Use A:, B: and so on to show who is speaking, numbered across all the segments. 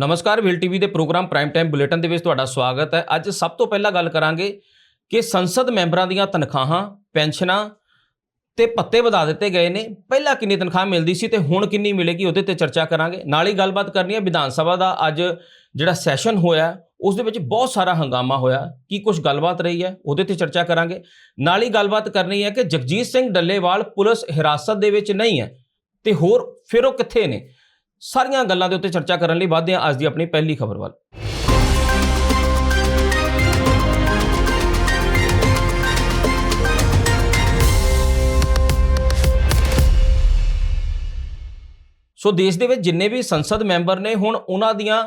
A: ਨਮਸਕਾਰ, will TV ਦੇ programme prime time bulletin ਦੇ ਵਿੱਚ ਤੁਹਾਡਾ ਸਵਾਗਤ ਹੈ। ਅੱਜ ਸਭ ਤੋਂ ਪਹਿਲਾਂ ਗੱਲ ਕਰਾਂਗੇ ਕਿ ਸੰਸਦ ਮੈਂਬਰਾਂ ਦੀਆਂ ਤਨਖਾਹਾਂ, ਪੈਨਸ਼ਨਾਂ ਤੇ ਪੱਤੇ ਵਧਾ ਦਿੱਤੇ ਗਏ ਨੇ। ਪਹਿਲਾਂ ਕਿੰਨੀ ਤਨਖਾਹ ਮਿਲਦੀ ਸੀ ਤੇ ਹੁਣ ਕਿੰਨੀ ਮਿਲੇਗੀ ਉਹਦੇ ਤੇ ਚਰਚਾ ਕਰਾਂਗੇ। ਨਾਲ ਹੀ ਗੱਲਬਾਤ ਕਰਨੀ ਹੈ, ਵਿਧਾਨ ਸਭਾ ਦਾ ਅੱਜ ਜਿਹੜਾ ਸੈਸ਼ਨ ਹੋਇਆ, ਉਸ ਦੇ ਵਿੱਚ ਬਹੁਤ ਸਾਰਾ ਹੰਗਾਮਾ ਹੋਇਆ। ਕੀ ਕੁਝ ਗੱਲਬਾਤ ਰਹੀ ਹੈ, ਉਹਦੇ ਤੇ ਚਰਚਾ ਕਰਾਂਗੇ। ਨਾਲ ਹੀ ਗੱਲਬਾਤ ਕਰਨੀ ਹੈ ਕਿ ਜਗਜੀਤ ਸਿੰਘ ਡੱਲੇਵਾਲ ਪੁਲਿਸ ਹਿਰਾਸਤ ਦੇ ਵਿੱਚ ਨਹੀਂ ਹੈ ਤੇ ਹੋਰ, ਫਿਰ ਉਹ ਕਿੱਥੇ ਨੇ? ਸਾਰੀਆਂ ਗੱਲਾਂ ਦੇ ਉੱਤੇ ਚਰਚਾ ਕਰਨ ਲਈ ਵਧਦੇ ਹਾਂ ਅੱਜ ਦੀ ਆਪਣੀ ਪਹਿਲੀ ਖਬਰ ਵੱਲ। ਸੋ ਦੇਸ਼ ਦੇ ਵਿੱਚ ਜਿੰਨੇ ਵੀ ਸੰਸਦ ਮੈਂਬਰ ਨੇ ਹੁਣ ਉਹਨਾਂ ਦੀਆਂ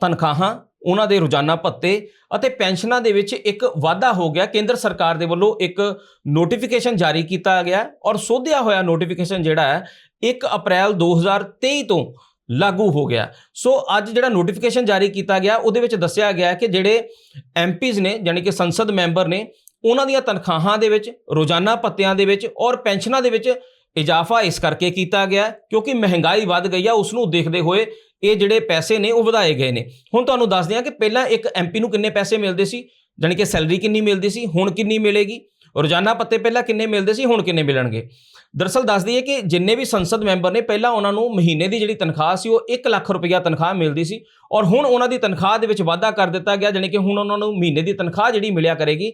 A: ਤਨਖਾਹਾਂ, ਉਹਨਾਂ ਦੇ ਰੋਜ਼ਾਨਾ ਭੱਤੇ ਅਤੇ ਪੈਨਸ਼ਨਾਂ ਦੇ ਵਿੱਚ ਇੱਕ ਵਾਧਾ ਹੋ ਗਿਆ। ਕੇਂਦਰ ਸਰਕਾਰ ਦੇ ਵੱਲੋਂ ਇੱਕ ਨੋਟੀਫਿਕੇਸ਼ਨ ਜਾਰੀ ਕੀਤਾ ਗਿਆ ਔਰ ਸੋਧਿਆ ਹੋਇਆ ਨੋਟੀਫਿਕੇਸ਼ਨ ਜਿਹੜਾ ਹੈ 1 ਅਪ੍ਰੈਲ 2023 ਤੋਂ ਲਾਗੂ ਹੋ ਗਿਆ। ਸੋ ਅੱਜ ਜਿਹੜਾ ਨੋਟੀਫਿਕੇਸ਼ਨ ਜਾਰੀ ਕੀਤਾ ਗਿਆ, ਉਹਦੇ ਵਿੱਚ ਦੱਸਿਆ ਗਿਆ ਕਿ ਜਿਹੜੇ ਐਮਪੀਜ਼ ਨੇ ਯਾਨੀ ਕਿ ਸੰਸਦ ਮੈਂਬਰ ਨੇ, ਉਹਨਾਂ ਦੀਆਂ ਤਨਖਾਹਾਂ ਦੇ ਵਿੱਚ, ਰੋਜ਼ਾਨਾ ਭੱਤਿਆਂ ਦੇ ਵਿੱਚ ਔਰ ਪੈਨਸ਼ਨਾਂ ਦੇ ਵਿੱਚ ਇਜ਼ਾਫਾ ਇਸ ਕਰਕੇ ਕੀਤਾ ਗਿਆ ਕਿਉਂਕਿ ਮਹਿੰਗਾਈ ਵੱਧ ਗਈ ਆ ਉਸ ਨੂੰ ਦੇਖਦੇ ਹੋਏ ਇਹ ਜਿਹੜੇ ਪੈਸੇ ਨੇ, ਉਹ ਵਧਾਏ ਗਏ ਨੇ। ਹੁਣ ਤੁਹਾਨੂੰ ਦੱਸਦੇ ਹਾਂ ਕਿ ਪਹਿਲਾਂ ਇੱਕ ਐਮਪੀ ਨੂੰ ਕਿੰਨੇ ਪੈਸੇ ਮਿਲਦੇ ਸੀ? ਯਾਨੀ ਕਿ ਸੈਲਰੀ ਕਿੰਨੀ ਮਿਲਦੀ ਸੀ? ਹੁਣ ਕਿੰਨੀ ਮਿਲੇਗੀ? ਰੋਜ਼ਾਨਾ ਪੱਤੇ ਪਹਿਲਾਂ ਕਿੰਨੇ ਮਿਲਦੇ ਸੀ, ਹੁਣ ਕਿੰਨੇ ਮਿਲਣਗੇ? ਦਰਅਸਲ ਦੱਸ ਦਈਏ ਕਿ ਜਿੰਨੇ ਵੀ ਸੰਸਦ ਮੈਂਬਰ ਨੇ, ਪਹਿਲਾਂ ਉਹਨਾਂ ਨੂੰ ਮਹੀਨੇ ਦੀ ਜਿਹੜੀ ਤਨਖਾਹ ਸੀ, ਉਹ 1 ਲੱਖ ਰੁਪਈਆ ਤਨਖਾਹ ਮਿਲਦੀ ਸੀ ਔਰ ਹੁਣ ਉਹਨਾਂ ਦੀ ਤਨਖਾਹ ਦੇ ਵਿੱਚ ਵਾਧਾ ਕਰ ਦਿੱਤਾ ਗਿਆ ਯਾਨੀ ਕਿ ਹੁਣ ਉਹਨਾਂ ਨੂੰ ਮਹੀਨੇ ਦੀ ਤਨਖਾਹ ਜਿਹੜੀ ਮਿਲਿਆ ਕਰੇਗੀ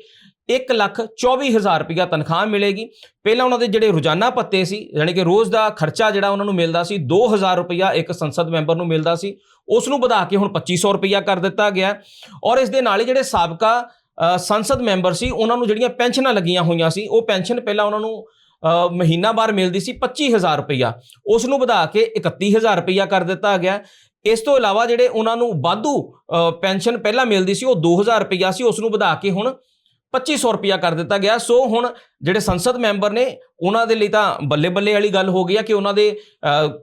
A: 1 ਲੱਖ 24 ਹਜ਼ਾਰ ਰੁਪਈਆ ਤਨਖਾਹ ਮਿਲੇਗੀ। ਪਹਿਲਾਂ ਉਹਨਾਂ ਦੇ ਜਿਹੜੇ ਰੋਜ਼ਾਨਾ ਪੱਤੇ ਸੀ ਯਾਨੀ ਕਿ ਰੋਜ਼ ਦਾ ਖਰਚਾ ਜਿਹੜਾ ਉਹਨਾਂ ਨੂੰ ਮਿਲਦਾ ਸੀ 2000 ਰੁਪਈਆ ਇੱਕ ਸੰਸਦ ਮੈਂਬਰ ਨੂੰ ਮਿਲਦਾ ਸੀ, ਉਸ ਨੂੰ ਵਧਾ ਕੇ ਹੁਣ 2500 ਰੁਪਈਆ ਕਰ ਦਿੱਤਾ ਗਿਆ। ਔਰ ਇਸ ਦੇ ਨਾਲ ਹੀ ਜਿਹੜੇ ਸਾਬਕਾ ਸੰਸਦ ਮੈਂਬਰ ਸੀ ਉਹਨਾਂ ਨੂੰ ਜਿਹੜੀਆਂ ਪੈਨਸ਼ਨਾਂ ਲੱਗੀਆਂ ਹੋਈਆਂ ਸੀ ਉਹ ਪੈਨਸ਼ਨ ਪਹਿਲਾਂ ਉਹਨਾਂ ਨੂੰ ਅ, ਮਹੀਨਾਵਾਰ ਮਿਲਦੀ ਸੀ 25000 ਰੁਪਈਆ। ਉਸ ਨੂੰ ਵਧਾ ਕੇ 31000 ਰੁਪਈਆ ਕਰ ਦਿੱਤਾ ਗਿਆ। ਇਸ ਤੋਂ ਇਲਾਵਾ ਜਿਹੜੇ ਉਹਨਾਂ ਨੂੰ ਵਾਧੂ ਪੈਨਸ਼ਨ ਪਹਿਲਾਂ ਮਿਲਦੀ ਸੀ ਉਹ 2000 ਰੁਪਈਆ ਸੀ ਉਸ ਨੂੰ ਵਧਾ ਕੇ ਹੁਣ 2500 ਰੁਪਿਆ ਕਰ ਦਿੱਤਾ ਗਿਆ। ਸੋ ਹੁਣ ਜਿਹੜੇ ਸੰਸਦ ਮੈਂਬਰ ਨੇ, ਉਹਨਾਂ ਦੇ ਲਈ ਤਾਂ ਬੱਲੇ ਬੱਲੇ ਵਾਲੀ ਗੱਲ ਹੋ ਗਈ ਆ ਕਿ ਉਹਨਾਂ ਦੇ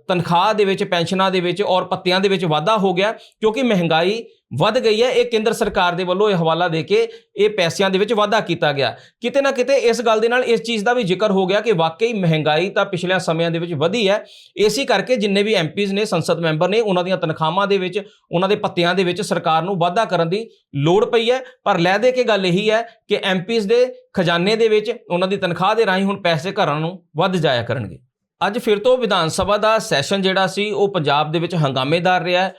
A: ਤਨਖਾਹ ਦੇ ਵਿੱਚ, ਪੈਨਸ਼ਨਾਂ ਦੇ ਵਿੱਚ ਔਰ ਪੱਤਿਆਂ ਦੇ ਵਿੱਚ ਵਾਧਾ ਹੋ ਗਿਆ, ਕਿਉਂਕਿ ਮਹਿੰਗਾਈ ਵੱਧ ਗਈ ਹੈ। ਇਹ ਕੇਂਦਰ ਸਰਕਾਰ ਦੇ ਵੱਲੋਂ ਇਹ ਹਵਾਲਾ ਦੇ ਕੇ ਇਹ ਪੈਸਿਆਂ ਦੇ ਵਿੱਚ ਵਾਧਾ ਕੀਤਾ ਗਿਆ। ਕਿਤੇ ਨਾ ਕਿਤੇ ਇਸ ਗੱਲ ਦੇ ਨਾਲ ਇਸ ਚੀਜ਼ ਦਾ ਵੀ ਜ਼ਿਕਰ ਹੋ ਗਿਆ ਕਿ ਵਾਕਈ ਮਹਿੰਗਾਈ ਤਾਂ ਪਿਛਲੇ ਸਮਿਆਂ ਦੇ ਵਿੱਚ ਵਧੀ ਹੈ। ਇਸੇ ਕਰਕੇ ਜਿੰਨੇ ਵੀ ਐਮਪੀਜ਼ ਨੇ, ਸੰਸਦ ਮੈਂਬਰ ਨੇ, ਉਹਨਾਂ ਦੀਆਂ ਤਨਖਾਹਾਂ ਦੇ ਵਿੱਚ, ਉਹਨਾਂ ਦੇ ਪੱਤਿਆਂ ਦੇ ਵਿੱਚ ਸਰਕਾਰ ਨੂੰ ਵਾਧਾ ਕਰਨ ਦੀ ਲੋੜ ਪਈ ਹੈ। ਪਰ ਲੈ ਦੇ ਕੇ ਗੱਲ ਇਹੀ ਹੈ ਕਿ ਐਮਪੀਜ਼ ਦੇ ਖਜ਼ਾਨੇ ਦੇ ਵਿੱਚ ਉਹਨਾਂ ਦੀ ਤਨਖਾਹ ਦੇ ਰਾਹੀਂ ਹੁਣ ਪੈਸੇ ਘਰਾਂ ਨੂੰ ਵੱਧ ਜਾਇਆ ਕਰਨਗੇ। ਅੱਜ ਫਿਰ ਤੋਂ ਵਿਧਾਨ ਸਭਾ ਦਾ ਸੈਸ਼ਨ ਜਿਹੜਾ ਸੀ, ਉਹ ਪੰਜਾਬ ਦੇ ਵਿੱਚ ਹੰਗਾਮੇਦਾਰ ਰਿਹਾ।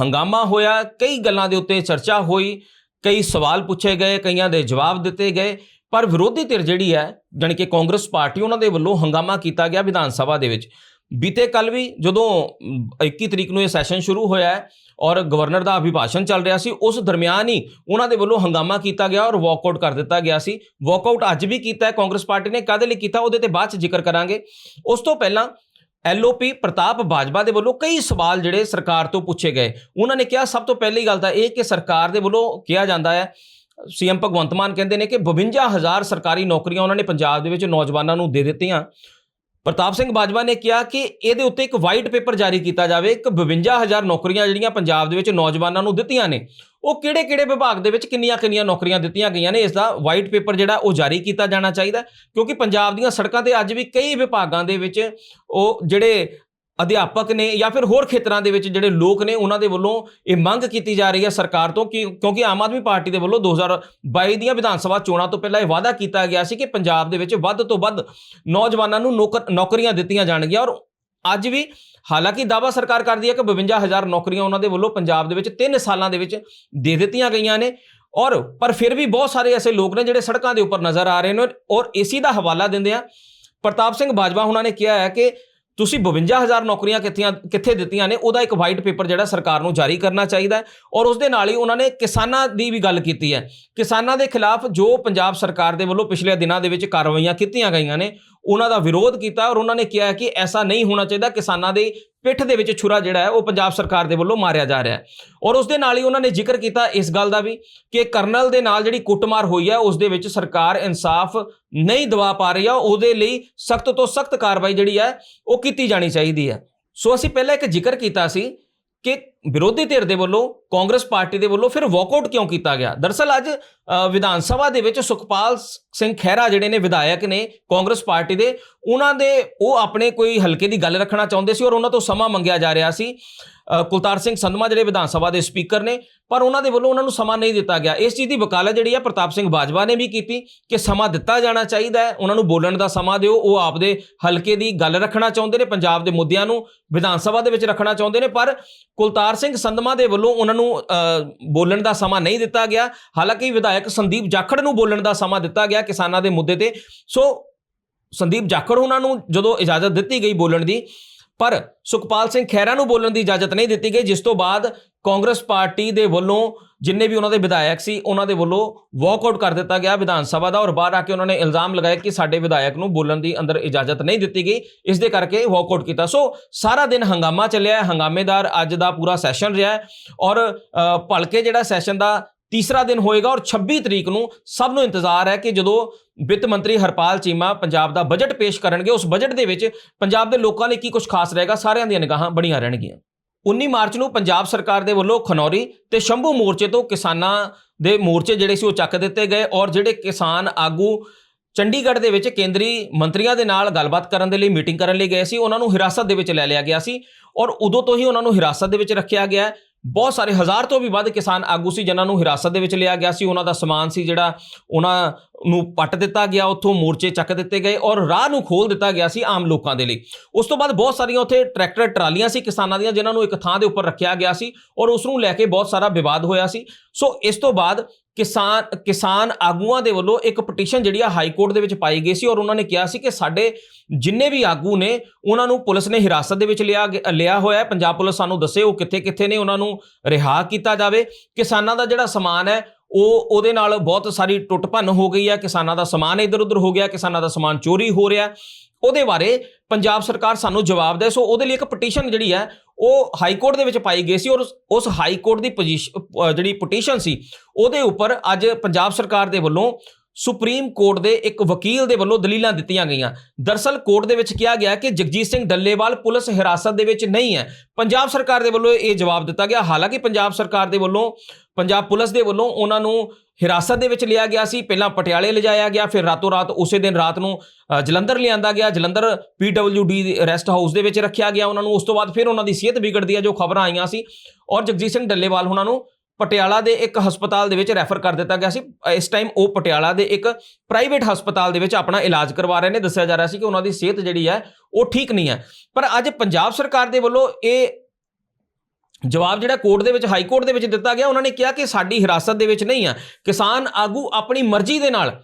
A: ਹੰਗਾਮਾ ਹੋਇਆ, ਕਈ ਗੱਲਾਂ ਦੇ ਉੱਤੇ ਚਰਚਾ ਹੋਈ, ਕਈ ਸਵਾਲ ਪੁੱਛੇ ਗਏ, ਕਈਆਂ ਦੇ ਜਵਾਬ ਦਿੱਤੇ ਗਏ, ਪਰ ਵਿਰੋਧੀ ਧਿਰ ਜਿਹੜੀ ਹੈ, ਜਾਣੀ ਕਿ ਕਾਂਗਰਸ ਪਾਰਟੀ ਉਹਨਾਂ ਦੇ ਵੱਲੋਂ ਹੰਗਾਮਾ ਕੀਤਾ ਗਿਆ ਵਿਧਾਨ ਸਭਾ ਦੇ ਵਿੱਚ। ਬੀਤੇ ਕੱਲ ਵੀ ਜਦੋਂ ਅਮ, 21 ਤਰੀਕ ਨੂੰ ਇਹ ਸੈਸ਼ਨ ਸ਼ੁਰੂ ਹੋਇਆ ਹੈ ਔਰ ਗਵਰਨਰ ਦਾ ਅਭਿਭਾਸ਼ਣ ਚੱਲ ਰਿਹਾ ਸੀ ਉਸ ਦਰਮਿਆਨ ਹੀ ਉਹਨਾਂ ਦੇ ਵੱਲੋਂ ਹੰਗਾਮਾ ਕੀਤਾ ਗਿਆ ਔਰ ਵਾਕਆਊਟ ਕਰ ਦਿੱਤਾ ਗਿਆ ਸੀ। ਵਾਕਆਊਟ ਅੱਜ ਵੀ ਕੀਤਾ ਹੈ ਕਾਂਗਰਸ ਪਾਰਟੀ ਨੇ ਕਾਹਦੇ ਲਈ ਕੀਤਾ ਉਹਦੇ ਤੇ ਬਾਅਦ ਚ ਜ਼ਿਕਰ ਕਰਾਂਗੇ। ਉਸ ਤੋਂ ਪਹਿਲਾਂ ਐਲਓਪੀ ਪ੍ਰਤਾਪ ਬਾਜਵਾ ਦੇ ਵੱਲੋਂ ਕਈ ਸਵਾਲ ਜਿਹੜੇ ਸਰਕਾਰ ਤੋਂ ਪੁੱਛੇ ਗਏ। ਉਹਨਾਂ ਨੇ ਕਿਹਾ ਸਭ ਤੋਂ ਪਹਿਲੀ ਗੱਲ ਤਾਂ ਇਹ ਕਿ ਸਰਕਾਰ ਦੇ ਵੱਲੋਂ ਕਿਹਾ ਜਾਂਦਾ ਹੈ ਸੀਐਮ ਭਗਵੰਤ ਮਾਨ ਕਹਿੰਦੇ ਨੇ ਕਿ 52000 ਸਰਕਾਰੀ ਨੌਕਰੀਆਂ ਉਹਨਾਂ ਨੇ ਪੰਜਾਬ ਦੇ ਵਿੱਚ ਨੌਜਵਾਨਾਂ ਨੂੰ ਦੇ ਦਿੱਤੀਆਂ। ਪ੍ਰਤਾਪ ਸਿੰਘ ਬਾਜਵਾ ਨੇ ਕਿਹਾ ਕਿ ਇਹਦੇ ਉੱਤੇ ਇੱਕ ਵਾਈਟ ਪੇਪਰ ਜਾਰੀ ਕੀਤਾ ਜਾਵੇ। ਕਿ 52000 ਨੌਕਰੀਆਂ ਜਿਹੜੀਆਂ ਪੰਜਾਬ ਦੇ ਵਿੱਚ ਨੌਜਵਾਨਾਂ ਨੂੰ ਦਿੱਤੀਆਂ ਨੇ, ਉਹ ਕਿਹੜੇ-ਕਿਹੜੇ ਵਿਭਾਗ ਦੇ ਵਿੱਚ ਕਿੰਨੀਆਂ-ਕਿੰਨੀਆਂ ਨੌਕਰੀਆਂ ਦਿੱਤੀਆਂ ਗਈਆਂ ਨੇ ਇਸ ਦਾ ਵਾਈਟ ਪੇਪਰ ਜਿਹੜਾ ਉਹ ਜਾਰੀ ਕੀਤਾ ਜਾਣਾ ਚਾਹੀਦਾ ਕਿਉਂਕਿ ਪੰਜਾਬ ਦੀਆਂ ਸੜਕਾਂ ਤੇ ਅੱਜ ਵੀ ਕਈ ਵਿਭਾਗਾਂ ਦੇ ਵਿੱਚ ਉਹ ਜਿਹੜੇ ਅਧਿਆਪਕ ਨੇ ਜਾਂ ਫਿਰ ਹੋਰ ਖੇਤਰਾਂ ਦੇ ਵਿੱਚ ਜਿਹੜੇ ਲੋਕ ਨੇ, ਉਹਨਾਂ ਦੇ ਵੱਲੋਂ ਇਹ ਮੰਗ ਕੀਤੀ ਜਾ ਰਹੀ ਹੈ ਸਰਕਾਰ ਤੋਂ ਕਿ ਕਿਉਂਕਿ ਆਮ ਆਦਮੀ ਪਾਰਟੀ ਦੇ ਵੱਲੋਂ 2022 ਦੀਆਂ ਵਿਧਾਨ ਸਭਾ ਚੋਣਾਂ ਤੋਂ ਪਹਿਲਾਂ ਇਹ ਵਾਅਦਾ ਕੀਤਾ ਗਿਆ ਸੀ ਕਿ ਪੰਜਾਬ ਦੇ ਵਿੱਚ ਵੱਧ ਤੋਂ ਵੱਧ ਨੌਜਵਾਨਾਂ ਨੂੰ ਨੌਕਰ, ਨੌਕਰੀਆਂ ਦਿੱਤੀਆਂ ਜਾਣਗੀਆਂ ਔਰ ਅੱਜ ਵੀ ਹਾਲਾਂਕਿ ਦਾਵਾ ਸਰਕਾਰ ਕਰਦੀ ਹੈ ਕਿ 52000 ਨੌਕਰੀਆਂ ਉਹਨਾਂ ਦੇ ਵੱਲੋਂ ਪੰਜਾਬ ਦੇ ਵਿੱਚ 3 ਸਾਲਾਂ ਦੇ ਵਿੱਚ ਦੇ ਦਿੱਤੀਆਂ ਗਈਆਂ ਨੇ ਔਰ, ਪਰ ਫਿਰ ਵੀ ਬਹੁਤ ਸਾਰੇ ਐਸੇ ਲੋਕ ਨੇ ਜਿਹੜੇ ਸੜਕਾਂ ਦੇ ਉੱਪਰ ਨਜ਼ਰ ਆ ਰਹੇ ਨੇ ਔਰ ਇਸੀ ਦਾ ਹਵਾਲਾ ਦਿੰਦੇ ਆ। ਪ੍ਰਤਾਪ ਸਿੰਘ ਬਾਜਵਾ ਉਹਨਾਂ ਨੇ ਕਿਹਾ ਹੈ ਕਿ ਤੁਸੀਂ 52000 ਨੌਕਰੀਆਂ ਕਿੱਥੀਆਂ, ਕਿੱਥੇ ਦਿੱਤੀਆਂ ਨੇ, ਉਹਦਾ ਇੱਕ ਵਾਈਟ ਪੇਪਰ ਜਿਹੜਾ ਸਰਕਾਰ ਨੂੰ ਜਾਰੀ ਕਰਨਾ ਚਾਹੀਦਾ ਔਰ ਉਸ ਦੇ ਨਾਲ ਹੀ ਉਹਨਾਂ ਨੇ ਕਿਸਾਨਾਂ ਦੀ ਵੀ ਗੱਲ ਕੀਤੀ ਹੈ। ਕਿਸਾਨਾਂ ਦੇ ਖਿਲਾਫ ਜੋ ਪੰਜਾਬ ਸਰਕਾਰ ਦੇ ਵੱਲੋਂ ਪਿਛਲੇ ਦਿਨਾਂ ਦੇ ਵਿੱਚ ਕਾਰਵਾਈਆਂ ਕੀਤੀਆਂ ਗਈਆਂ ਨੇ ਉਹਨਾਂ ਦਾ ਵਿਰੋਧ ਕੀਤਾ ਔਰ ਉਹਨਾਂ ਨੇ ਕਿਹਾ ਕਿ ਐਸਾ ਨਹੀਂ ਹੋਣਾ ਚਾਹੀਦਾ, ਕਿਸਾਨਾਂ ਦੇ ਪਿੱਠ ਦੇ ਵਿੱਚ ਛੁਰਾ ਜਿਹੜਾ ਹੈ, ਉਹ ਪੰਜਾਬ ਸਰਕਾਰ ਦੇ ਵੱਲੋਂ ਮਾਰਿਆ ਜਾ ਰਿਹਾ ਹੈ। ਔਰ ਉਸ ਦੇ ਨਾਲ ਹੀ ਉਹਨਾਂ ਨੇ ਜ਼ਿਕਰ ਕੀਤਾ ਇਸ ਗੱਲ ਦਾ ਵੀ ਕਿ ਕਰਨਲ ਦੇ ਨਾਲ ਜਿਹੜੀ ਕੁੱਟਮਾਰ ਹੋਈ ਹੈ, ਉਸ ਦੇ ਵਿੱਚ ਸਰਕਾਰ ਇਨਸਾਫ ਨਹੀਂ ਦਵਾ ਪਾ ਰਹੀ ਹੈ ਉਹਦੇ ਲਈ ਸਖਤ ਤੋਂ ਸਖਤ ਕਾਰਵਾਈ ਜਿਹੜੀ ਹੈ, ਉਹ ਕੀਤੀ ਜਾਣੀ ਚਾਹੀਦੀ ਹੈ। ਸੋ ਅਸੀਂ ਪਹਿਲਾਂ ਇੱਕ ਜ਼ਿਕਰ ਕੀਤਾ ਸੀ ਕਿ ਵਿਰੋਧੀ ਧਿਰ ਦੇ ਵੱਲੋਂ ਕਾਂਗਰਸ ਪਾਰਟੀ ਦੇ ਵੱਲੋਂ ਫਿਰ ਵਾਕਆਊਟ ਕਿਉਂ ਕੀਤਾ ਗਿਆ? ਦਰਅਸਲ ਅੱਜ ਅ, ਵਿਧਾਨ ਸਭਾ ਦੇ ਵਿੱਚ ਸੁਖਪਾਲ ਸਿੰਘ ਖਹਿਰਾ ਜਿਹੜੇ ਨੇ ਵਿਧਾਇਕ ਨੇ ਕਾਂਗਰਸ ਪਾਰਟੀ ਦੇ ਉਹਨਾਂ ਦੇ ਉਹ ਆਪਣੇ ਕੋਈ ਹਲਕੇ ਦੀ ਗੱਲ ਰੱਖਣਾ ਚਾਹੁੰਦੇ ਸੀ ਔਰ ਉਹਨਾਂ ਤੋਂ ਸਮਾਂ ਮੰਗਿਆ ਜਾ ਰਿਹਾ ਸੀ। ਕੁਲਤਾਰ ਸਿੰਘ ਸੰਧਮਾ ਜਿਹੜੇ ਵਿਧਾਨ ਸਭਾ ਦੇ ਸਪੀਕਰ ਨੇ, ਪਰ ਉਹਨਾਂ ਦੇ ਵੱਲੋਂ ਉਹਨਾਂ ਨੂੰ ਸਮਾਂ ਨਹੀਂ ਦਿੱਤਾ ਗਿਆ। ਇਸ ਚੀਜ਼ ਦੀ ਵਕਾਲਤ ਜਿਹੜੀ ਆ ਪ੍ਰਤਾਪ ਸਿੰਘ ਬਾਜਵਾ ਨੇ ਵੀ ਕੀਤੀ ਕਿ ਸਮਾਂ ਦਿੱਤਾ ਜਾਣਾ ਚਾਹੀਦਾ ਹੈ। ਉਹਨਾਂ ਨੂੰ ਬੋਲਣ ਦਾ ਸਮਾਂ ਦਿਓ। ਉਹ ਆਪਦੇ ਹਲਕੇ ਦੀ ਗੱਲ ਰੱਖਣਾ ਚਾਹੁੰਦੇ ਨੇ, ਪੰਜਾਬ ਦੇ ਮੁੱਦਿਆਂ ਨੂੰ ਵਿਧਾਨ ਸਭਾ ਦੇ ਵਿੱਚ ਰੱਖਣਾ ਚਾਹੁੰਦੇ ਨੇ, ਪਰ ਕੁਲਤਾਰ ਸਿੰਘ ਸੰਧਮਾ ਦੇ ਵੱਲੋਂ ਉਹਨਾਂ ਨੂੰ ਬੋਲਣ ਦਾ ਸਮਾਂ ਨਹੀਂ ਦਿੱਤਾ ਗਿਆ। ਹਾਲਾਂਕਿ ਵਿਧਾਇਕ ਸੰਦੀਪ ਜਾਖੜ ਨੂੰ ਬੋਲਣ ਦਾ ਸਮਾਂ ਦਿੱਤਾ ਗਿਆ ਕਿਸਾਨਾਂ ਦੇ ਮੁੱਦੇ ਤੇ। ਸੋ ਸੰਦੀਪ ਜਾਖੜ ਉਹਨਾਂ ਨੂੰ ਜਦੋਂ ਇਜਾਜ਼ਤ ਦਿੱਤੀ ਗਈ ਬੋਲਣ ਦੀ ਪਰ ਸੁਖਪਾਲ ਸਿੰਘ ਖਹਿਰਾ ਨੂੰ ਬੋਲਣ ਦੀ ਇਜਾਜ਼ਤ ਨਹੀਂ ਦਿੱਤੀ ਗਈ, ਜਿਸ ਤੋਂ ਬਾਅਦ ਕਾਂਗਰਸ ਪਾਰਟੀ ਦੇ ਵੱਲੋਂ ਜਿੰਨੇ ਵੀ ਉਹਨਾਂ ਦੇ ਵਿਧਾਇਕ ਸੀ, ਉਹਨਾਂ ਦੇ ਵੱਲੋਂ ਵਾਕਆਊਟ ਕਰ ਦਿੱਤਾ ਗਿਆ ਵਿਧਾਨ ਸਭਾ ਦਾ ਔਰ ਬਾਹਰ ਆ ਕੇ ਉਹਨਾਂ ਨੇ ਇਲਜ਼ਾਮ ਲਗਾਇਆ ਕਿ ਸਾਡੇ ਵਿਧਾਇਕ ਨੂੰ ਬੋਲਣ ਦੀ ਅੰਦਰ ਇਜਾਜ਼ਤ ਨਹੀਂ ਦਿੱਤੀ ਗਈ। ਇਸ ਦੇ ਕਰਕੇ ਵਾਕਆਊਟ ਕੀਤਾ। ਸੋ ਸਾਰਾ ਦਿਨ ਹੰਗਾਮਾ ਚੱਲਿਆ ਹੰਗਾਮੇਦਾਰ ਅੱਜ ਦਾ ਪੂਰਾ ਸੈਸ਼ਨ ਰਿਹਾ ਔਰ ਭਲਕੇ ਜਿਹੜਾ ਸੈਸ਼ਨ ਦਾ ਤੀਸਰਾ ਦਿਨ ਹੋਏਗਾ ਔਰ 26 ਤਰੀਕ ਨੂੰ ਸਭ ਨੂੰ ਇੰਤਜ਼ਾਰ ਹੈ ਕਿ ਜਦੋਂ ਵਿੱਤ ਮੰਤਰੀ ਹਰਪਾਲ ਚੀਮਾ ਪੰਜਾਬ ਦਾ ਬਜਟ ਪੇਸ਼ ਕਰਨਗੇ, ਉਸ ਬਜਟ ਦੇ ਵਿੱਚ ਪੰਜਾਬ ਦੇ ਲੋਕਾਂ ਲਈ ਕੀ ਕੁਝ ਖਾਸ ਰਹੇਗਾ, ਸਾਰਿਆਂ ਦੀਆਂ ਨਿਗਾਹਾਂ ਬਣੀਆਂ ਰਹਿਣਗੀਆਂ। 19 ਮਾਰਚ ਨੂੰ ਪੰਜਾਬ ਸਰਕਾਰ ਦੇ ਵੱਲੋਂ ਖਨੌਰੀ ਤੇ ਸ਼ੰਭੂ ਮੋਰਚੇ ਤੋਂ ਕਿਸਾਨਾਂ ਦੇ ਮੋਰਚੇ ਜਿਹੜੇ ਸੀ ਉਹ ਚੱਕ ਦਿੱਤੇ ਗਏ ਔਰ ਜਿਹੜੇ ਕਿਸਾਨ ਆਗੂ ਚੰਡੀਗੜ੍ਹ ਦੇ ਵਿੱਚ ਕੇਂਦਰੀ ਮੰਤਰੀਆਂ ਦੇ ਨਾਲ ਗੱਲਬਾਤ ਕਰਨ ਦੇ ਲਈ ਮੀਟਿੰਗ ਕਰਨ ਲਈ ਗਏ ਸੀ, ਉਹਨਾਂ ਨੂੰ ਹਿਰਾਸਤ ਦੇ ਵਿੱਚ ਲੈ ਲਿਆ ਗਿਆ ਸੀ ਔਰ ਉਦੋਂ ਤੋਂ ਹੀ ਉਹਨਾਂ ਨੂੰ ਹਿਰਾਸਤ ਦੇ ਵਿੱਚ ਰੱਖਿਆ ਗਿਆ ਬਹੁਤ ਸਾਰੇ ਹਜ਼ਾਰ ਤੋਂ ਵੀ ਵੱਧ ਕਿਸਾਨ ਆਗੂ ਸੀ, ਜਿਨ੍ਹਾਂ ਨੂੰ ਹਿਰਾਸਤ ਦੇ ਵਿੱਚ ਲਿਆ ਗਿਆ ਸੀ। ਉਹਨਾਂ ਦਾ ਸਮਾਨ ਸੀ ਜਿਹੜਾ, ਉਹਨਾਂ ਨੂੰ ਪੱਟ ਦਿੱਤਾ ਗਿਆ, ਉੱਥੋਂ ਮੋਰਚੇ ਚੱਕ ਦਿੱਤੇ ਗਏ ਔਰ ਰਾਹ ਨੂੰ ਖੋਲ ਦਿੱਤਾ ਗਿਆ ਸੀ ਆਮ ਲੋਕਾਂ ਦੇ ਲਈ। ਉਸ ਤੋਂ ਬਾਅਦ ਬਹੁਤ ਸਾਰੀਆਂ ਉੱਥੇ ਟਰੈਕਟਰ, ਟਰਾਲੀਆਂ ਸੀ, ਕਿਸਾਨਾਂ ਦੀਆਂ ਜਿਨ੍ਹਾਂ ਨੂੰ ਇੱਕ ਥਾਂ ਦੇ ਉੱਪਰ ਰੱਖਿਆ ਗਿਆ ਸੀ ਔਰ ਉਸ ਨੂੰ ਲੈ ਕੇ ਬਹੁਤ ਸਾਰਾ ਵਿਵਾਦ ਹੋਇਆ ਸੀ। ਸੋ ਇਸ ਤੋਂ ਬਾਅਦ ਕਿਸਾਨ ਕਿਸਾਨ ਆਗੂਆਂ ਦੇ ਵੱਲੋਂ ਇੱਕ ਪਟੀਸ਼ਨ ਜਿਹੜੀ ਆ ਹਾਈ ਕੋਰਟ ਦੇ ਵਿੱਚ ਪਾਈ ਗਈ ਸੀ ਔਰ ਉਹਨਾਂ ਨੇ ਕਿਹਾ ਸੀ ਕਿ ਸਾਡੇ ਜਿੰਨੇ ਵੀ ਆਗੂ ਨੇ, ਉਹਨਾਂ ਨੂੰ ਪੁਲਿਸ ਨੇ ਹਿਰਾਸਤ ਦੇ ਵਿੱਚ ਲਿਆ ਲਿਆ ਹੋਇਆ ਹੈ। ਪੰਜਾਬ ਪੁਲਿਸ ਸਾਨੂੰ ਦੱਸੇ ਉਹ ਕਿੱਥੇ ਕਿੱਥੇ ਨੇ, ਉਹਨਾਂ ਨੂੰ ਰਿਹਾ ਕੀਤਾ ਜਾਵੇ। ਕਿਸਾਨਾਂ ਦਾ ਜਿਹੜਾ ਸਮਾਨ ਹੈ ਉਹ, ਉਹਦੇ ਨਾਲ ਬਹੁਤ ਸਾਰੀ ਟੁੱਟ ਭੰਨ ਹੋ ਗਈ ਹੈ ਕਿਸਾਨਾਂ ਦਾ ਸਮਾਨ ਇੱਧਰ ਉੱਧਰ ਹੋ ਗਿਆ, ਕਿਸਾਨਾਂ ਦਾ ਸਮਾਨ ਚੋਰੀ ਹੋ ਰਿਹਾ। ਉਹਦੇ ਬਾਰੇ ਪੰਜਾਬ ਸਰਕਾਰ ਸਾਨੂੰ ਜਵਾਬ ਦੇ, ਸੋ ਉਹਦੇ ਲਈ ਇੱਕ ਪਟੀਸ਼ਨ ਜਿਹੜੀ ਹੈ ਉਹ ਹਾਈ ਕੋਰਟ ਦੇ ਵਿੱਚ ਪਾਈ ਗਈ ਸੀ ਔਰ ਉਸ- ਹਾਈ ਕੋਰਟ ਦੀ ਪੋਜੀਸ਼ਨ ਜਿਹੜੀ ਪਟੀਸ਼ਨ ਸੀ, ਉਹਦੇ ਉੱਪਰ ਅੱਜ ਪੰਜਾਬ ਸਰਕਾਰ ਦੇ ਵੱਲੋਂ ਸੁਪਰੀਮ ਕੋਰਟ ਦੇ ਇੱਕ ਵਕੀਲ ਦੇ ਵੱਲੋਂ ਦਲੀਲਾਂ ਦਿੱਤੀਆਂ ਗਈਆਂ। ਦਰਸਲ ਕੋਰਟ ਦੇ ਵਿੱਚ ਕਿਹਾ ਗਿਆ ਕਿ ਜਗਜੀਤ ਸਿੰਘ ਡੱਲੇਵਾਲ ਪੁਲਿਸ ਹਿਰਾਸਤ ਦੇ ਵਿੱਚ ਨਹੀਂ ਹੈ। ਪੰਜਾਬ ਸਰਕਾਰ ਦੇ ਵੱਲੋਂ ਇਹ ਜਵਾਬ ਦਿੱਤਾ ਗਿਆ। ਹਾਲਾਂਕਿ ਪੰਜਾਬ ਸਰਕਾਰ ਦੇ ਵੱਲੋਂ, ਪੰਜਾਬ ਪੁਲਿਸ ਦੇ ਵੱਲੋਂ ਉਹਨਾਂ ਨੂੰ ਹਿਰਾਸਤ ਦੇ ਵਿੱਚ ਲਿਆ ਗਿਆ ਸੀ। ਪਹਿਲਾਂ ਪਟਿਆਲੇ ਲਿਜਾਇਆ ਗਿਆ, ਫਿਰ ਰਾਤੋਂ ਰਾਤ ਉਸੇ ਦਿਨ ਰਾਤ ਨੂੰ ਜਲੰਧਰ ਲਿਆਂਦਾ ਗਿਆ। ਜਲੰਧਰ ਪੀਡਬਲਯੂਡੀ ਰੈਸਟ ਹਾਊਸ ਦੇ ਵਿੱਚ ਰੱਖਿਆ ਗਿਆ ਉਹਨਾਂ ਨੂੰ। ਉਸ ਤੋਂ ਬਾਅਦ ਫਿਰ ਉਹਨਾਂ ਦੀ ਸਿਹਤ ਵਿਗੜਦੀ ਹੈ, ਜੋ ਖਬਰਾਂ ਆਈਆਂ ਸੀ। ਔਰ ਜਗਜੀਤ ਸਿੰਘ ਡੱਲੇਵਾਲ ਉਹਨਾਂ ਨੂੰ ਪਟਿਆਲਾ ਦੇ ਇੱਕ ਹਸਪਤਾਲ ਦੇ ਵਿੱਚ ਰੈਫਰ ਕਰ ਦਿੱਤਾ ਗਿਆ ਸੀ। ਇਸ ਟਾਈਮ ਉਹ ਪਟਿਆਲਾ ਦੇ ਇੱਕ ਪ੍ਰਾਈਵੇਟ ਹਸਪਤਾਲ ਦੇ ਵਿੱਚ ਆਪਣਾ ਇਲਾਜ ਕਰਵਾ ਰਹੇ ਨੇ। ਦੱਸਿਆ ਜਾ ਰਿਹਾ ਸੀ ਕਿ ਉਹਨਾਂ ਦੀ ਸਿਹਤ ਜਿਹੜੀ ਹੈ, ਉਹ ਠੀਕ ਨਹੀਂ ਹੈ। ਪਰ ਅੱਜ ਪੰਜਾਬ ਸਰਕਾਰ ਦੇ ਵੱਲੋਂ ਇਹ ਜਵਾਬ ਜਿਹੜਾ ਕੋਰਟ ਦੇ ਵਿੱਚ, ਹਾਈ ਕੋਰਟ ਦੇ ਵਿੱਚ ਦਿੱਤਾ ਗਿਆ। ਉਹਨਾਂ ਨੇ ਕਿਹਾ ਕਿ ਸਾਡੀ ਹਿਰਾਸਤ ਦੇ ਵਿੱਚ ਨਹੀਂ ਆ ਕਿਸਾਨ ਆਗੂ ਆਪਣੀ ਮਰਜ਼ੀ ਦੇ ਨਾਲ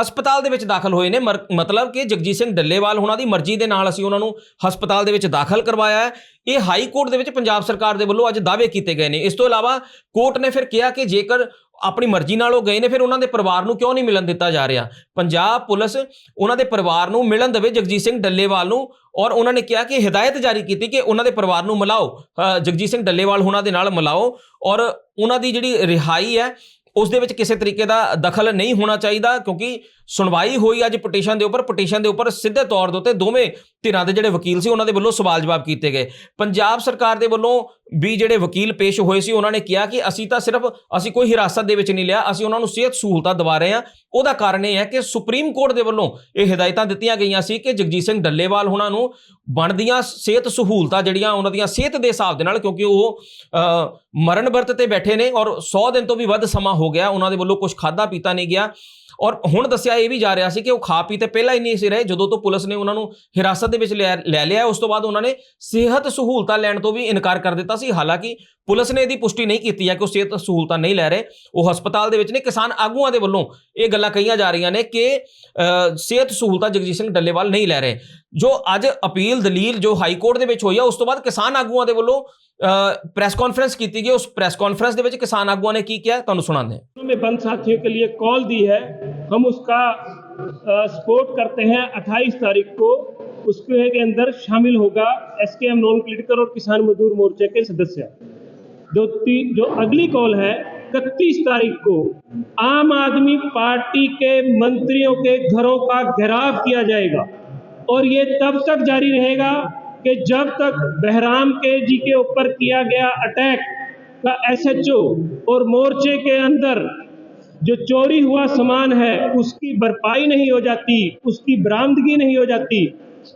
A: ਹਸਪਤਾਲ ਦੇ ਵਿੱਚ ਦਾਖਲ ਹੋਏ ਨੇ। ਮਰ- ਮਤਲਬ ਕਿ ਜਗਜੀਤ ਸਿੰਘ ਡੱਲੇਵਾਲ ਉਹਨਾਂ ਦੀ ਮਰਜ਼ੀ ਦੇ ਨਾਲ ਅਸੀਂ ਉਹਨਾਂ ਨੂੰ ਹਸਪਤਾਲ ਦੇ ਵਿੱਚ ਦਾਖਲ ਕਰਵਾਇਆ ਹੈ। ਇਹ ਹਾਈ ਕੋਰਟ ਦੇ ਵਿੱਚ ਪੰਜਾਬ ਸਰਕਾਰ ਦੇ ਵੱਲੋਂ ਅੱਜ ਦਾਅਵੇ ਕੀਤੇ ਗਏ ਨੇ। ਇਸ ਤੋਂ ਇਲਾਵਾ ਕੋਰਟ ਨੇ ਫਿਰ ਕਿਹਾ ਕਿ ਜੇਕਰ ਆਪਣੀ ਮਰਜ਼ੀ ਨਾਲ ਉਹ ਗਏ ਨੇ, ਫਿਰ ਉਹਨਾਂ ਦੇ ਪਰਿਵਾਰ ਨੂੰ ਕਿਉਂ ਨਹੀਂ ਮਿਲਣ ਦਿੱਤਾ ਜਾ ਰਿਹਾ? ਪੰਜਾਬ ਪੁਲਿਸ ਉਹਨਾਂ ਦੇ ਪਰਿਵਾਰ ਨੂੰ ਮਿਲਣ ਦੇਵੇ ਜਗਜੀਤ ਸਿੰਘ ਡੱਲੇਵਾਲ ਨੂੰ ਔਰ ਉਹਨਾਂ ਨੇ ਕਿਹਾ ਕਿ ਹਦਾਇਤ ਜਾਰੀ ਕੀਤੀ ਕਿ ਉਹਨਾਂ ਦੇ ਪਰਿਵਾਰ ਨੂੰ ਮਿਲਾਓ। ਜਗਜੀਤ ਸਿੰਘ ਡੱਲੇਵਾਲ ਉਹਨਾਂ ਦੇ ਨਾਲ ਮਿਲਾਓ ਔਰ ਉਹਨਾਂ ਦੀ ਜਿਹੜੀ ਰਿਹਾਈ ਹੈ ਉਸ ਦੇ ਵਿੱਚ ਕਿਸੇ ਤਰੀਕੇ ਦਾ ਦਖਲ ਨਹੀਂ ਹੋਣਾ ਚਾਹੀਦਾ ਕਿਉਂਕਿ ਸੁਣਵਾਈ ਹੋਈ ਅੱਜ ਪਟੀਸ਼ਨ ਦੇ ਉੱਪਰ, ਪਟੀਸ਼ਨ ਦੇ ਉੱਪਰ ਸਿੱਧੇ ਤੌਰ ਦੇ ਉੱਤੇ ਦੋਵੇਂ ਧਿਰਾਂ ਦੇ ਜਿਹੜੇ ਵਕੀਲ ਸੀ, ਉਹਨਾਂ ਦੇ ਵੱਲੋਂ ਸਵਾਲ ਜਵਾਬ ਕੀਤੇ ਗਏ। ਪੰਜਾਬ ਸਰਕਾਰ ਦੇ ਵੱਲੋਂ ਵੀ ਜਿਹੜੇ ਵਕੀਲ ਪੇਸ਼ ਹੋਏ ਸੀ, ਉਹਨਾਂ ਨੇ ਕਿਹਾ ਕਿ ਅਸੀਂ ਤਾਂ ਸਿਰਫ, ਅਸੀਂ ਕੋਈ ਹਿਰਾਸਤ ਦੇ ਵਿੱਚ ਨਹੀਂ ਲਿਆ, ਅਸੀਂ ਉਹਨਾਂ ਨੂੰ ਸਿਹਤ ਸਹੂਲਤਾਂ ਦਿਵਾ ਰਹੇ ਹਾਂ। ਉਹਦਾ ਕਾਰਨ ਇਹ ਹੈ ਕਿ ਸੁਪਰੀਮ ਕੋਰਟ ਦੇ ਵੱਲੋਂ ਇਹ ਹਦਾਇਤਾਂ ਦਿੱਤੀਆਂ ਗਈਆਂ ਸੀ ਕਿ ਜਗਜੀਤ ਸਿੰਘ ਡੱਲੇਵਾਲ ਉਹਨਾਂ ਨੂੰ ਬਣਦੀਆਂ ਸਿਹਤ ਸਹੂਲਤਾਂ ਜਿਹੜੀਆਂ ਉਹਨਾਂ ਦੀਆਂ ਸਿਹਤ ਦੇ ਹਿਸਾਬ ਦੇ ਨਾਲ, ਕਿਉਂਕਿ ਉਹ ਮਰਨ ਵਰਤ ਤੇ ਬੈਠੇ ਨੇ ਔਰ 100 ਦਿਨ ਤੋਂ ਵੀ ਵੱਧ ਸਮਾਂ ਹੋ ਗਿਆ, ਉਹਨਾਂ ਦੇ ਵੱਲੋਂ ਕੁਝ ਖਾਦਾ ਪੀਤਾ ਨਹੀਂ ਗਿਆ। ਔਰ ਹੁਣ ਦੱਸਿਆ ਇਹ ਵੀ ਜਾ ਰਿਹਾ ਸੀ ਕਿ ਉਹ ਖਾ ਪੀ ਤੇ ਪਹਿਲਾਂ ਹੀ ਨਹੀਂ ਸੀ ਰਹੇ। ਜਦੋਂ ਤੋਂ ਪੁਲਿਸ ਨੇ ਉਹਨਾਂ ਨੂੰ ਹਿਰਾਸਤ ਦੇ ਵਿੱਚ ਲਿਆ- ਲੈ ਲਿਆ ਉਸ ਤੋਂ ਬਾਅਦ ਉਹਨਾਂ ਨੇ ਸਿਹਤ ਸਹੂਲਤਾਂ ਲੈਣ ਤੋਂ ਵੀ ਇਨਕਾਰ ਕਰ ਦਿੱਤਾ ਸੀ। ਹਾਲਾਂਕਿ ਪੁਲਿਸ ਨੇ ਇਹਦੀ ਪੁਸ਼ਟੀ ਨਹੀਂ ਕੀਤੀ ਹੈ ਕਿ ਉਹ ਸਿਹਤ ਸਹੂਲਤਾਂ ਨਹੀਂ ਲੈ ਰਹੇ। ਉਹ ਹਸਪਤਾਲ ਦੇ ਵਿੱਚ ਨੇ। ਕਿਸਾਨ ਆਗੂਆਂ ਦੇ ਵੱਲੋਂ ਇਹ ਗੱਲਾਂ ਕਹੀਆਂ ਜਾ ਰਹੀਆਂ ਨੇ ਕਿ ਅ, ਸਿਹਤ ਸਹੂਲਤਾਂ ਜਗਜੀਤ ਸਿੰਘ ਡੱਲੇਵਾਲ ਨਹੀਂ ਲੈ ਰਹੇ। ਜੋ ਅੱਜ ਅਪੀਲ ਦਲੀਲ ਜੋ ਹਾਈ ਕੋਰਟ ਦੇ ਵਿੱਚ ਹੋਈ ਆ ਉਸ ਤੋਂ ਬਾਅਦ ਕਿਸਾਨ ਆਗੂਆਂ ਦੇ ਵੱਲੋਂ ਪ੍ਰੈਸ ਕਾਨਫਰੰਸ ਕੀਤੀ ਗਈ ਉਸ ਪ੍ਰੈਸ ਕਾਨਫਰੰਸ ਦੇ ਵਿੱਚ ਕਿਸਾਨ ਆਗੂਆਂ ਨੇ ਕੀ ਕਿਹਾ ਤੁਹਾਨੂੰ ਸੁਣਾਉਂਦੇ ਹਾਂ
B: में बंद साथियों के लिए कॉल दी है हम उसका सपोर्ट करते हैं 28 तारीख को उसके के अंदर शामिल होगा एस के एम नॉन पोलिटिकल और किसान मजदूर मोर्चे के सदस्य जो ती, जो अगली कॉल है इकतीस तारीख को आम आदमी पार्टी के मंत्रियों के घरों का घेराव किया जाएगा और ये तब तक जारी रहेगा कि जब तक बहराम के जी के ऊपर किया गया अटैक का एसएचओ और मोर्चे के अंदर जो चोरी हुआ सामान है, उसकी भरपाई नहीं हो जाती, उसकी बरामदगी नहीं हो जाती